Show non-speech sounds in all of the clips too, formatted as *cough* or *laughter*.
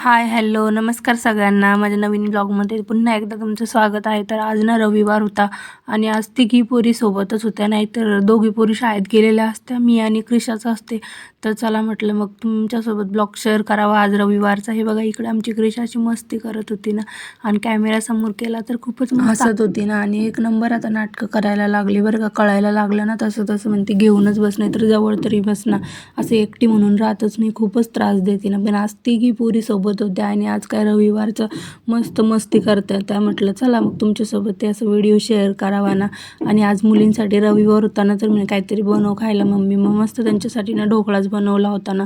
Hi hello नमस्कार सगळ्यांना. माझ्या नवीन ब्लॉगमध्ये पुन्हा एकदा तुमचं स्वागत आहे. तर आज ना रविवार होता आणि आज तिघी पोरी सोबतच होत्या. नाहीतर दोघी पोरी शाळेत गेलेल्या असत्या. मी आणि क्रिशाचं असते. तर चला म्हटलं मग तुमच्यासोबत ब्लॉग शेअर करावा आज रविवारचा. हे बघा इकडे आमची क्रिशाची मस्ती करत होती ना. आणि कॅमेऱ्यासमोर केला तर खूपच हसत होती ना. आणि एक नंबर आता नाटकं करायला लागली बरं का. कळायला लागलं ना तसं तसं. म्हणते घेऊनच बस नाही तर जवळ तरी बसणार असं एकटी म्हणून राहतच नाही. खूपच त्रास देते ना. पण आज तिघी पोरी सोबत होत्या आणि आज काय रविवारचं मस्त मस्ती करतात. त्या म्हटलं चला मग तुमच्यासोबत ते असं व्हिडिओ शेअर करावा ना. आणि आज मुलींसाठी रविवार होता ना तर मी काहीतरी बनव खायला मम्मी. मग मस्त त्यांच्यासाठी ना ढोकळाच बनवला होता ना.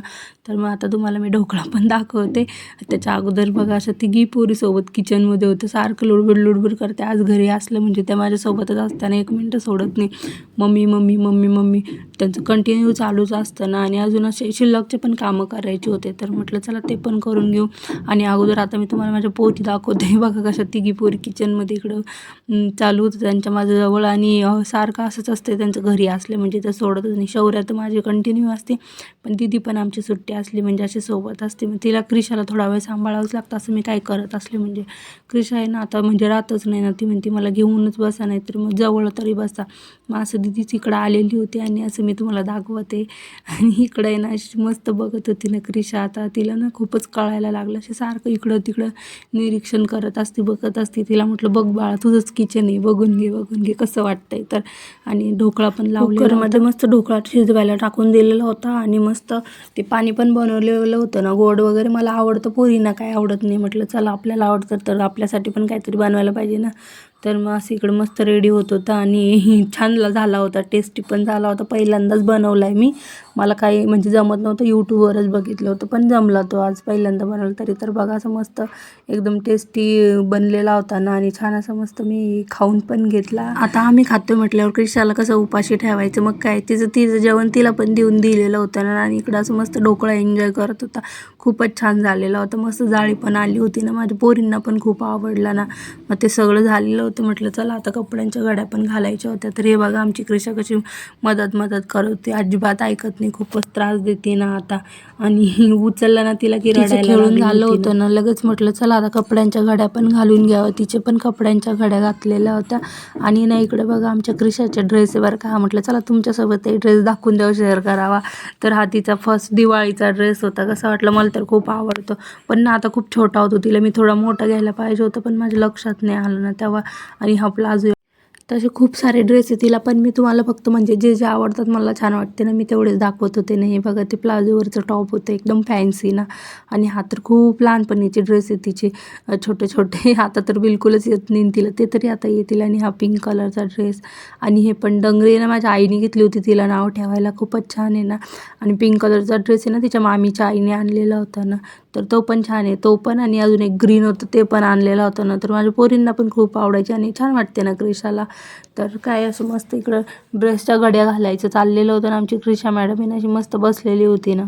तर मग आता तुम्हाला मी ढोकळा पण दाखवते. त्याच्या अगोदर बघा असं तिघी पोरीसोबत किचनमध्ये होतं. सारखं लुडबुड लुडबुड करते. आज घरी असलं म्हणजे त्या माझ्यासोबतच असताना एक मिनटं सोडत नाही. Mummy mummy mummy mummy. त्यांचं कंटिन्यू चालूच असतं ना. आणि अजून असे शिल्लकचे पण कामं करायचे होते. तर म्हटलं चला ते पण करून घेऊ. आणि अगोदर आता मी तुम्हाला माझ्या पोती दाखवते. *laughs* बघा कशा तिघी पोरी किचनमध्ये इकडं चालू होतं त्यांच्या माझ्याजवळ आणि सारखं असंच असते त्यांचं घरी असले म्हणजे तर सोडतच नाही. शौर्य तर माझी कंटिन्यू असते. पण दिदी पण आमची सुट्टी असली म्हणजे अशी सोबत असते. मग तिला क्रिशाला थोडा वेळ सांभाळावंच लागतं. असं मी काय करत असले म्हणजे क्रिशा आहे ना आता म्हणजे राहतच नाही ना ती म्हणते मला घेऊनच बसा नाही तर मग जवळ तरी बसा. मग असं दिदीच इकडं आलेली होती आणि असं मी तुम्हाला दाखवते. आणि इकडं आहे ना अशी मस्त बघत होती ना क्रिशा. आता तिला ना खूपच कळायला लागलं. असे सारखं इकडं तिकडं निरीक्षण करत असते बघत असते. तिला म्हटलं बघ बाळा तुझंच किचन आहे. बघून घे बघून घे कसं वाटतंय. तर आणि ढोकळा पण लावलेला मस्त ढोकळा शिजवायला टाकून दिलेला होता आणि मस्त ते पाणी पण बनवलेलं होतं ना. गोड वगैरे मला आवडतं. पोरींना काय आवडत नाही. म्हटलं चला आपल्याला आवडतं तर आपल्यासाठी पण काहीतरी बनवायला पाहिजे ना. तर मग असं इकडं मस्त रेडी होत होता आणि *laughs* छान झाला होता. टेस्टी पण झाला होता. पहिल्यांदाच बनवला आहे मी. मला काही म्हणजे जमत नव्हतं. यूट्यूबवरच बघितलं होतं पण जमला तो आज पहिल्यांदा बनवलं. तरी तर बघा असं मस्त एकदम टेस्टी बनलेला होता ना आणि छान असं मस्त मी खाऊन पण घेतला. आता आम्ही खातो म्हटल्यावर क्रिशाला कसं उपाशी ठेवायचं? मग काय? तिचं तिचं जेवण तिला पण देऊन दिलेलं होतं ना आणि इकडं असं मस्त ढोकळा एन्जॉय करत होता. खूपच छान झालेला होता. मस्त जाळी पण आली होती ना. माझ्या पोरींना पण खूप आवडला ना. मग ते सगळं झालेलं होतं. म्हटलं चला आता कपड्यांच्या घड्या पण घालायच्या होत्या. तर हे बघा आमची क्रिशा कशी मदत मदत करत होती. अजिबात ऐकत नाही. खूपच त्रास देते ना आता. आणि *laughs* उचललं ना तिला की रडायला खेळून झालं होतं ना. लगेच म्हटलं चला आता कपड्यांच्या घड्या पण घालून घ्यावं. तिचे पण कपड्यांच्या घड्या घातलेल्या होत्या. आणि ना इकडे बघा आमच्या क्रिशाच्या ड्रेस बरं का. म्हटलं चला तुमच्यासोबत ड्रेस दाखवून द्यावं शेअर करावा. तर हा तिचा फर्स्ट दिवाळीचा ड्रेस होता. कसं वाटलं? मला तर खूप आवडतं. पण ना आता खूप छोटा होतो. तिला मी थोडा मोठा घ्यायला पाहिजे होतं पण माझ्या लक्षात नाही आलं ना तेव्हा. आणि हा प्लाझो तसे खूप सारे ड्रेस आहे. तिला पण मी तुम्हाला फक्त म्हणजे जे जे आवडतात मला छान वाटते ना मी तेवढेच दाखवत होते ना. हे बघा ते प्लाझोवरचं टॉप होतं एकदम फॅन्सी ना. आणि हा तर खूप लहानपणीचे ड्रेस आहे तिचे. छोटे छोटे. *laughs* आता तर बिलकुलच येत नाही तिला. ते तरी आता येतील. आणि हा पिंक कलरचा ड्रेस आणि हे पण डंगरी ना माझ्या आईने घेतली होती. तिला नाव ठेवायला खूपच छान आहे ना. आणि पिंक कलरचा ड्रेस आहे ना तिच्या मामीच्या आईने आणलेला होता ना. तर तो पण छान आहे. तो पण आणि अजून एक ग्रीन होतं ते पण आणलेला होता ना. तर माझ्या पोरींना पण खूप आवडायचे आणि छान वाटते ना क्रिशाला. तर काय असं मस्त इकडं ड्रेसच्या घड्या घालायचं. चाललेलं होतं ना आमची क्रिशा मॅडम अशी मस्त बसलेली होती ना.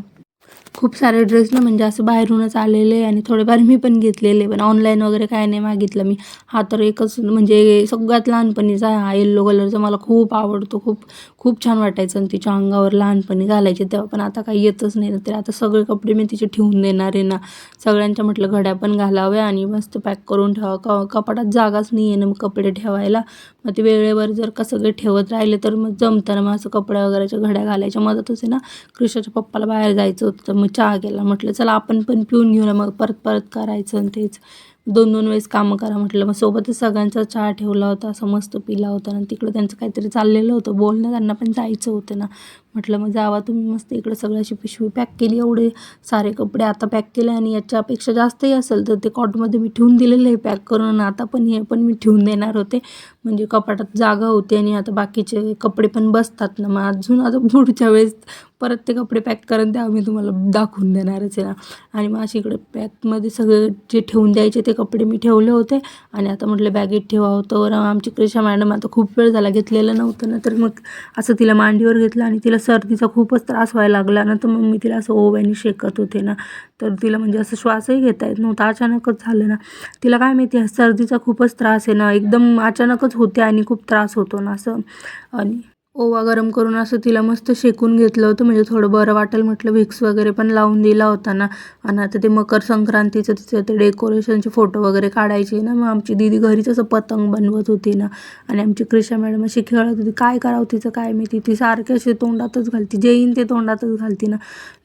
खूप सारे ड्रेस ना म्हणजे असं बाहेरूनच आलेले आणि थोडेफार मी पण घेतलेले पण ऑनलाईन वगैरे काय नाही मागितलं मी. हा तर एकच म्हणजे सगळ्यात लहानपणीचा हा येल्लो कलरचा मला खूप आवडतो खूप खूप छान वाटायचं आणि तिच्या अंगावर लहानपणी घालायचे तेव्हा. पण आता काही येतच नाही ना तर आता सगळे कपडे मी तिचे ठेवून देणार आहे ना. सगळ्यांच्या म्हटलं घड्या पण घालाव्या आणि मस्त पॅक करून ठेवा. क कपाटात जागाच नाही आहे ना मग कपडे ठेवायला. मग ते वेळेवर जर का सगळे ठेवत राहिले तर मग जमताना मग असं कपड्या वगैरेच्या घड्या घालायच्या. मदतच आहे ना. कृष्णाच्या पप्पाला बाहेर जायचं होतं. तर मग चहा केला म्हटलं चला आपण पण पिऊन घेऊ ना मग परत परत करायचं आणि तेच. दोन दोन वेळेस कामं करा. म्हटलं मग सोबतच सगळ्यांचा चहा ठेवला होता असं मस्त पिला होता आणि तिकडं त्यांचं काहीतरी चाललेलं होतं. बोलणं त्यांना पण जायचं होतं ना. म्हटलं मग जावा तुम्ही मस्त इकडं सगळ्याची अशी पिशवी पॅक केली एवढे सारे कपडे आता पॅक केले आणि याच्यापेक्षा जास्तही असेल तर ते कॉटमध्ये मी ठेवून दिलेलं आहे पॅक करून. आता पण हे पण मी ठेवून देणार होते. म्हणजे कपाटात जागा होते आणि आता बाकीचे कपडे पण बसतात ना मग अजून आता पुढच्या वेळेस परत ते कपडे पॅक करून द्या मी तुम्हाला दाखवून देणारच आहे ना. आणि मग अशी इकडे पॅकमध्ये सगळे जे ठेवून द्यायचे ते कपडे मी ठेवले होते. आणि आता म्हटलं बॅगेत ठेवा होतं. आमची क्रिशा मॅडम आता खूप वेळ झाला घेतलेलं नव्हतं ना तर मग असं तिला मांडीवर घेतलं आणि तिला सर्दीचा खूपच त्रास व्हायला लागला ना तर मग मी तिला असं ओव्याने शेकत होते ना. तर तिला म्हणजे असं श्वासही घेता येत नव्हता अचानकच झालं ना. तिला काय माहिती सर्दीचा खूपच त्रास आहे ना एकदम अचानकच होते आणि खूप त्रास होतो ना असं. आणि ओवा गरम करून असं तिला मस्त शेकून घेतलं होतं. म्हणजे थोडं बरं वाटेल म्हटलं. विक्स वगैरे पण लावून दिला होता ना आणि आता ते मकर संक्रांतीचं तिचं ते डेकोरेशनचे फोटो वगैरे काढायचे ना. मग आमची दिदी घरीच असं पतंग बनवत होती ना. आणि आमची क्रिशा मॅडम अशी खेळत होती. काय करावं तिचं काय माहिती. ती सारखी अशी तोंडातच घालती. जे येईन ते तोंडातच घालती ना.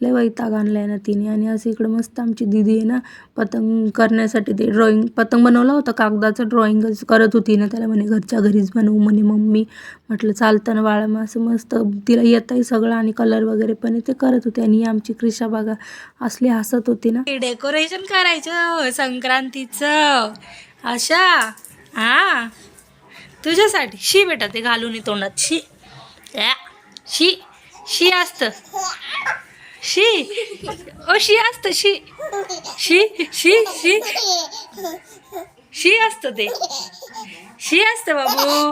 लय वैताग आणलाय ना तिने. आणि असं इकडं मस्त आमची दिदी आहे ना पतंग करण्यासाठी ते ड्रॉइंग पतंग बनवला होता. कागदाचं ड्रॉइंगच करत होती ना. त्याला म्हणे घरच्या घरीच बनवू म्हणे मम्मी. म्हटलं चालतं ना मग असं मस्त तिला येतंय सगळं आणि कलर वगैरे पण ते करत होते आणि आमची क्रिशा बघा असली हसत होती ना. डेकोरेशन करायचं हो, संक्रांतीचं. अशा हा तुझ्यासाठी शी बेटा ते घालून तोंडात शी. या. शी शी असतं. शी ओ शी असतं शी. शी शी शी. शी असतं ते. शी असतं बाबू.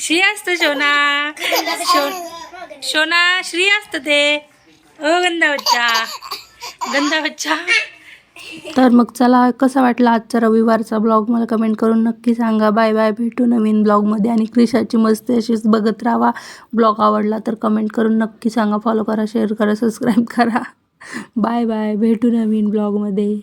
श्री असतं शोना शो शोना श्री असतं ते ओ गंदा बच्चा तर मग चला कसा वाटला आजचा रविवारचा ब्लॉग मला कमेंट करून नक्की सांगा. बाय बाय भेटू नवीन ब्लॉगमध्ये आणि क्रिशाची मस्ती अशीच बघत राहा. ब्लॉग आवडला तर कमेंट करून नक्की सांगा. फॉलो करा शेअर करा सबस्क्राईब करा. बाय बाय भेटू नवीन ब्लॉगमध्ये